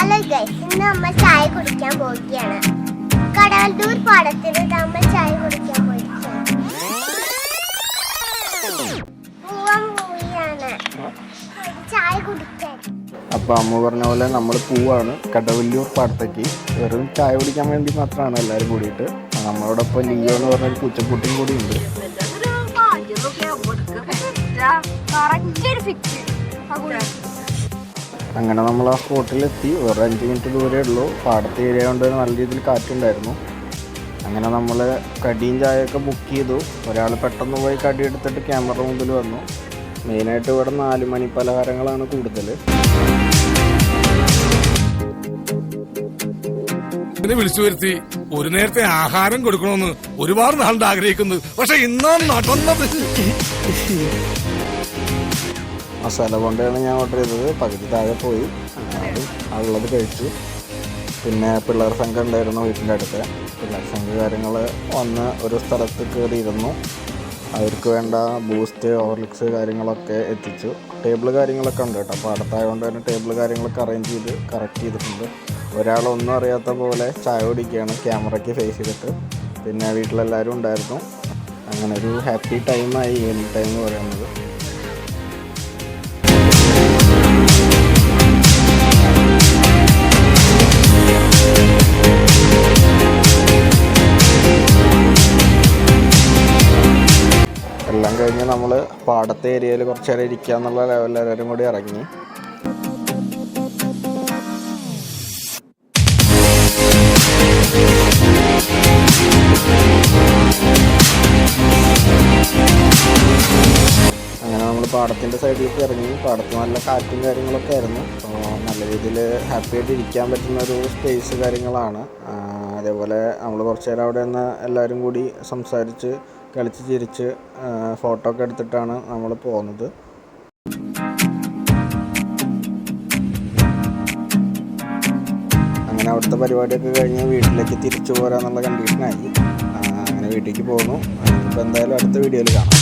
Hello guys ഇന്ന് നമ്മൾ ചായ കുടിക്കാൻ പോവുകയാണ്. കടവല്ലൂർ പാടത്തിന് നമ്മൾ ചായ കുടിക്കാൻ പോയിരിക്കുകയാണ്. പൂവൻ പൂവിയാണ്. ചായ കുടിക്കാൻ. അപ്പോൾ അമ്മ പറഞ്ഞ പോലെ നമ്മൾ പൂവാണ്. കടവല്ലൂർ പാടത്തേക്ക് വെറും ചായ കുടിക്കാൻ വേണ്ടി മാത്രമാണ് എല്ലാവരും കൂടിയിട്ട്. നമ്മളോടൊപ്പം ലിയോ എന്ന് പറഞ്ഞ പൂച്ചക്കുട്ടിയും കൂടി ഉണ്ട്. അങ്ങനെ നമ്മൾ ആ സ്പോട്ടിലെത്തി. വെറും അഞ്ച് മിനിറ്റ് ദൂരേ ഉള്ളൂ. പാടത്തെ ഏരിയ കൊണ്ട് നല്ല രീതിയിൽ കാറ്റുണ്ടായിരുന്നു. അങ്ങനെ നമ്മൾ കടിയും ചായയൊക്കെ ബുക്ക് ചെയ്തു. ഒരാൾ പെട്ടെന്ന് പോയി കടി എടുത്തിട്ട് ക്യാമറ മുമ്പിൽ വന്നു. മെയിനായിട്ട് ഇവിടെ നാല് മണി പലഹാരങ്ങളാണ് കൂടുതൽ. വിളിച്ചു വരുത്തി ഒരു നേരത്തെ ആഹാരം കൊടുക്കണമെന്ന് ഒരുപാട് നാളുണ്ട് ആഗ്രഹിക്കുന്നു. പക്ഷെ ഇന്നാണ് നടന്നത്. മസാല ബോണ്ടയാണ് ഞാൻ ഓർഡർ ചെയ്തത്. പകുതി താഴെ പോയി. ഉള്ളത് കഴിച്ചു. പിന്നെ പിള്ളേർ സംഘം ഉണ്ടായിരുന്നു വീട്ടിന്റെ അടുത്ത്. പിള്ളേർ സംഘ കാര്യങ്ങൾ വന്ന് ഒരു സ്ഥലത്ത് കയറിയിരുന്നു. അവർക്ക് വേണ്ട ബൂസ്റ്റ് ഓർലിക്സ് കാര്യങ്ങളൊക്കെ എത്തിച്ചു. ടേബിൾ കാര്യങ്ങളൊക്കെ ഉണ്ട് കേട്ടോ. അപ്പോൾ അടുത്തായതുകൊണ്ട് തന്നെ ടേബിൾ കാര്യങ്ങളൊക്കെ അറേഞ്ച് ചെയ്ത് കറക്റ്റ് ചെയ്തിട്ടുണ്ട്. ഒരാളൊന്നും അറിയാത്ത പോലെ ചായ കുടിക്കുകയാണ് ക്യാമറയ്ക്ക് ഫേസ് ചെയ്തിട്ട്. പിന്നെ വീട്ടിലെല്ലാവരും ഉണ്ടായിരുന്നു. അങ്ങനെ ഒരു ഹാപ്പി ടൈമായി ഈവനിങ് ടൈം എന്ന് പറയുന്നത്. എല്ലാം കഴിഞ്ഞ് നമ്മൾ പാടത്തെ ഏരിയയിൽ കുറച്ച് നേരം ഇരിക്കുക എന്നുള്ള ലെവലിൽ എല്ലാവരും കൂടി ഇറങ്ങി. അങ്ങനെ നമ്മൾ പാടത്തിന്റെ സൈഡിലേക്ക് ഇറങ്ങി. പാടത്ത് നല്ല കാറ്റും കാര്യങ്ങളൊക്കെ ആയിരുന്നു. നല്ല രീതിയിൽ ഹാപ്പി ആയിട്ട് ഇരിക്കാൻ പറ്റുന്ന ഒരു സ്പേസ് കാര്യങ്ങളാണ്. അതേപോലെ നമ്മൾ കുറച്ച് നേരം അവിടെ നിന്ന് എല്ലാവരും കൂടി സംസാരിച്ച് കളിച്ച് ചിരിച്ച് ഫോട്ടോ ഒക്കെ എടുത്തിട്ടാണ് നമ്മൾ പോകുന്നത്. അങ്ങനെ അവിടുത്തെ പരിപാടിയൊക്കെ കഴിഞ്ഞ് വീട്ടിലേക്ക് തിരിച്ചു പോരാന്നുള്ള കണ്ടീഷനായി അങ്ങനെ വീട്ടിലേക്ക് പോന്നു ഇപ്പോൾ എന്തായാലും അടുത്ത വീഡിയോയിൽ കാണാം.